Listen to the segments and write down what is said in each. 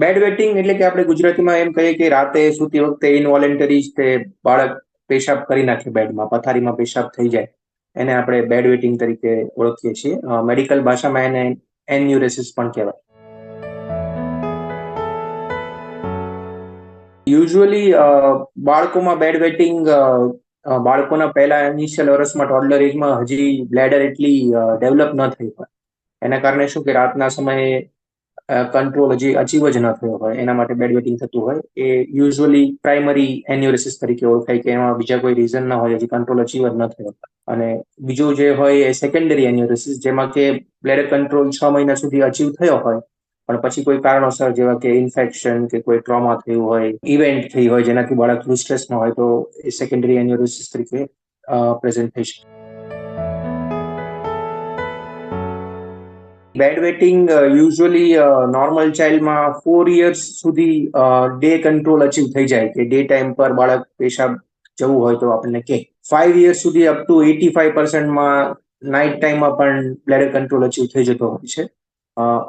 Bed waiting એટલે કે આપણે ગુજરાતીમાં એમ કહીએ કે રાતે સૂતી વખતે ઇનવોલેન્ટરી તે બાળક પેશાબ કરી નાખે બેડમાં, પથારીમાં પેશાબ થઈ જાય. એને આપણે બેડ વેટિંગ તરીકે ઓળખીએ છીએ. મેડિકલ ભાષામાં એને એન્યુરેસિસ પણ કહેવાય. યુઝ્યુઅલી બાળકોમાં બેડ વેટિંગ બાળકોના પહેલા ઇનિશિયલ વર્ષમાં ટોડલર એજમાં હજી બ્લેડર એટલી ડેવલપ ન થઈ હોય. એના કારણે શું કે રાતના સમયે કંટ્રોલ હજી અચીવ જ ન થયો હોય, એના માટે બેડ વેટિંગ થતું હોય, એ યુઝ્યુઅલી પ્રાઇમરી એન્યુરેસિસ તરીકે ઓળખાય કે એમાં બીજા કોઈ રીઝન ના હોય, હજી કંટ્રોલ અચીવ જ ન થયો. અને બીજું જે હોય એ સેકન્ડરી એન્યુરેસિસ જેમાં કે બ્લેડર કંટ્રોલ છ મહિના સુધી અચીવ થયો હોય, પણ પછી કોઈ કારણોસર જેવા કે ઇન્ફેક્શન કે કોઈ ટ્રોમા થયું હોય ઇવેન્ટ થઈ હોય, જેનાથી બાળક સ્ટ્રેસમાં હોય, તો એ સેકન્ડરી એન્યુરોસિસ તરીકે પ્રેઝન્ટ થઈ શકે. બેડ વેટિંગ યુઝ્યુઅલી નોર્મલ ચાઇલ્ડમાં ફોર ઇયર્સ સુધી ડે કંટ્રોલ અચીવ થઈ જાય કે ડે ટાઈમ પર બાળક પેશાબ જવું હોય તો આપણને કે. ફાઈવ ઇયર્સ સુધી અપ ટુ એટી ફાઈવ પર્સન્ટમાં નાઇટ ટાઈમમાં પણ બ્લેડર કંટ્રોલ અચીવ થઈ જતો હોય છે.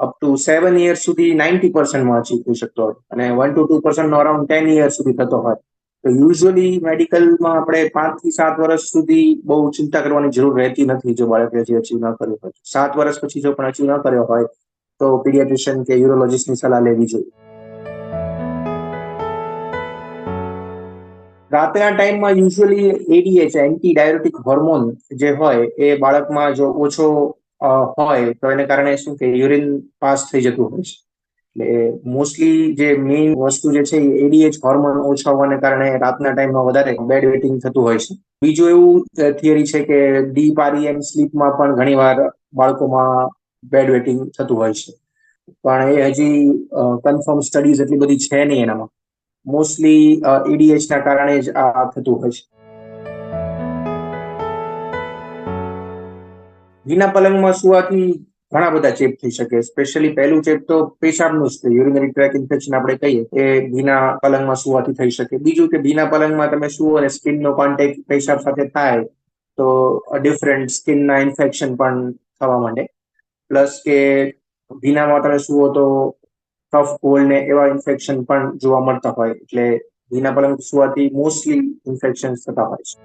અપ ટુ સેવન ઇયર્સ સુધી નાઇન્ટી પર્સન્ટમાં અચીવ થઈ શકતો હોય. અને વન ટુ ટુ પર્સન્ટનો અરાઉન્ડ ટેન ઇયર્સ સુધી થતો હોય. તો યુઝ્યુઅલી મેડિકલમાં આપણે પાંચથી સાત વર્ષ સુધી બહુ ચિંતા કરવાની જરૂર રહેતી નથી જો બાળકે હજી અચીવ ન કર્યું હોય. સાત વર્ષ પછી જો પણ અચીવ ન કર્યો હોય, તો પીડિયાટ્રિશિયન કે યુરોલોજીસ્ટની સલાહ લેવી જોઈએ. રાતના ટાઈમમાં usually ADH anti diuretic hormone જે હોય, એ બાળકમાં જો ઓછો હોય, તો એને કારણે શું કે યુરિન પાસ થઈ જતું હોય છે. એટલે મોસ્ટલી જે મેઇન વસ્તુ જે છે એડીએચ હોર્મોન ઓછા હોવાને કારણે રાતના ટાઈમમાં વધારે બેડ વેટિંગ થતું હોય છે. બીજું એવું થિયરી છે કે ડીપ આરઈએમ સ્લીપમાં પણ ઘણીવાર બાળકોમાં બેડ વેટિંગ થતું હોય છે. પણ એ હજી કન્ફર્મ સ્ટડીઝ એટલી બધી છે નહીં એનામાં. મોસ્ટલી એડીએચના કારણે જ આ થતું હોય છે. વિના પલંગમાં સુવાથી ઘણા બધા ચેપ થઈ શકે. સ્પેશિયલી પહેલું ચેપ તો પેશાબનું જ છે. યુરિનરી ટ્રેક ઇન્ફેક્શન આપણે કહીએ એ ભીના પલંગમાં સુવાથી થઈ શકે. બીજું કે ભીના પલંગમાં તમે સુવો અને સ્કિનનો કોન્ટેક્ટ પેશાબ સાથે થાય, તો ડિફરન્ટ સ્કિનના ઇન્ફેક્શન પણ થવા માંડે. પ્લસ કે ભીનામાં તમે સુવો તો કફ કોલ્ડ ને એવા ઇન્ફેક્શન પણ જોવા મળતા હોય. એટલે ભીના પલંગ સુવાથી મોસ્ટલી ઇન્ફેક્શન થતા હોય છે.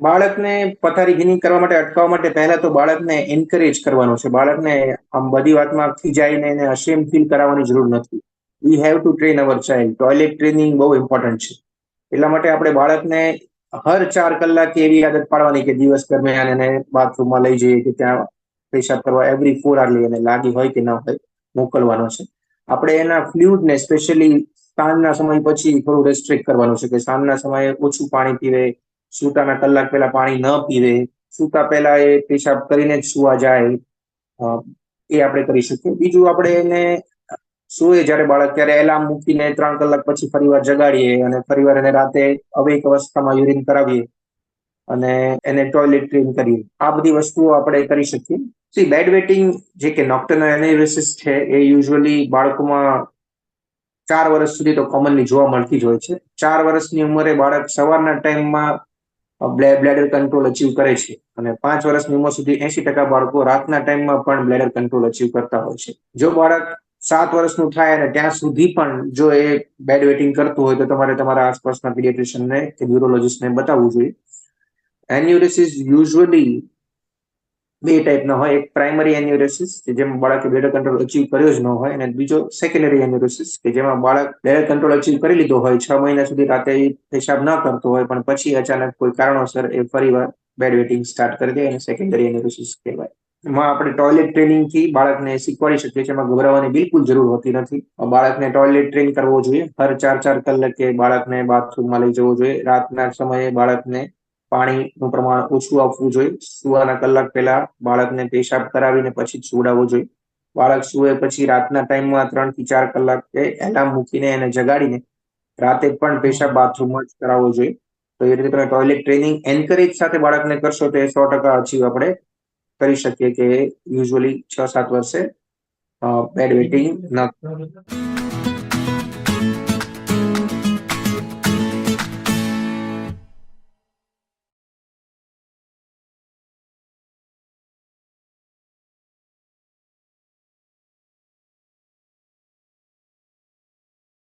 બાળકને પથારી ભીની કરવા માટે અટકાવવા માટે પહેલા તો બાળકને એન્કરેજ કરવાનો છે. બાળકને આમ બધી વાતમાં ખીજાઈને એને અશેમ ફીલ કરાવવાની જરૂર નથી. We have to train our child toilet training બહુ ઇમ્પોર્ટન્ટ છે. એટલા માટે આપણે બાળકને હર ચાર કલાકે એવી આદત પાડવાની કે દિવસ દરમિયાન એને બાથરૂમમાં લઈ જઈએ કે ત્યાં પેશાબ કરવા એવરી ફોર આવરલી એને લાગી હોય કે ના હોય મોકલવાનો છે. આપણે એના ફ્લ્યુડને સ્પેશિયલી સાંજના સમય પછી થોડું રેસ્ટ્રિક્ટ કરવાનું છે કે સાંજના સમયે ઓછું પાણી પીવે સૂતાના કલાક પહેલા પાણી ન પીવે, સૂતા પહેલા એ પેશાબ કરીને જ સુવા જાય એ આપણે કરી શકીએ. બીજું આપણે એને સુએ જ્યારે બાળક, ત્યારે એલાર્મ મૂકીને ત્રણ કલાક પછી ફરીવાર જગાડીએ અને ફરીવાર એને રાતે અવેક અવસ્થામાં યુરિન કરાવીએ અને એને ટોયલેટ ટ્રેન કરીએ. આ બધી વસ્તુઓ આપણે કરી શકીએ. સી બેડ વેટિંગ જે કે નોક્ટર્નલ એનાલિસિસ છે, એ યુઝ્યુઅલી બાળકોમાં ચાર વર્ષ સુધી તો કોમનલી જોવા મળતી જ હોય છે. ચાર વર્ષની ઉંમરે બાળક સવારના ટાઈમમાં બ્લેડર કંટ્રોલ અચીવ કરે છે. અને પાંચ વર્ષની ઉંમર સુધી એસી ટકા બાળકો રાતના ટાઈમમાં પણ બ્લેડર કંટ્રોલ અચીવ કરતા હોય છે. જો બાળક સાત વર્ષનું થાય અને ત્યાં સુધી પણ જો એ બેડ વેટિંગ કરતું હોય તો તમારે તમારા આસપાસના પીડિયાટ્રિશિયનને કે ન્યુરોલોજીસ્ટને બતાવવું જોઈએ. એન્યુરિસિસ યુઝ્યુઅલી બે ટાઈપના હોય. એક પ્રાઇમરી એન્યુરેસિસ કે જેમાં બાળકે બ્લેડર કંટ્રોલ અચીવ કર્યો જ ન હોય, અને બીજો સેકન્ડરી એન્યુરેસિસ કે જેમાં બાળક બ્લેડર કંટ્રોલ અચીવ કરી લીધો હોય, છ મહિના સુધી રાતે પેશાબ ન કરતો હોય, પણ પછી અચાનક કોઈ કારણોસર એ ફરીવાર બેડ વેટિંગ સ્ટાર્ટ કરી દે અને સેકન્ડરી એન્યુરેસિસ કહેવાય. એમાં આપણે ટોયલેટ ટ્રેનિંગથી બાળકને શીખવાડી શકીએ છીએ. એમાં ગભરાવાની બિલકુલ જરૂર હોતી નથી. બાળકને ટોયલેટ ટ્રેન કરવો જોઈએ. હર ચાર ચાર કલાકે બાળકને બાથરૂમમાં લઈ જવું જોઈએ. રાતના સમયે બાળકને પાણીનું પ્રમાણ ઓછું આપવું જોઈએ. સુવાના કલાક પહેલા બાળકને પેશાબ કરાવીને પછી સુવડાવવો જોઈએ. બાળક સુવે પછી રાતના ટાઈમમાં ત્રણથી ચાર કલાક એલાર્મ મૂકીને એને જગાડીને રાતે પણ પેશાબ બાથરૂમમાં જ કરાવવો જોઈએ. તો એ રીતે તમે ટોયલેટ ટ્રેનિંગ એન્કરેજ સાથે બાળકને કરશો તો એ સો ટકા અચીવ આપણે કરી શકીએ કે યુઝ્યુઅલી છ સાત વર્ષે બેડ વેટિંગ ન